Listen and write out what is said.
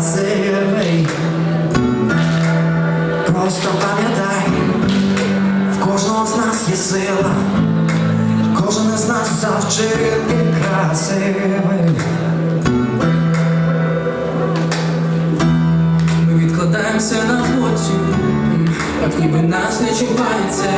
сильний. Просто пам'ятай, в кожного з нас є сила, кожен із нас завчити красивий. Ми відкладаємося на потім, як ніби нас не чіпає е. це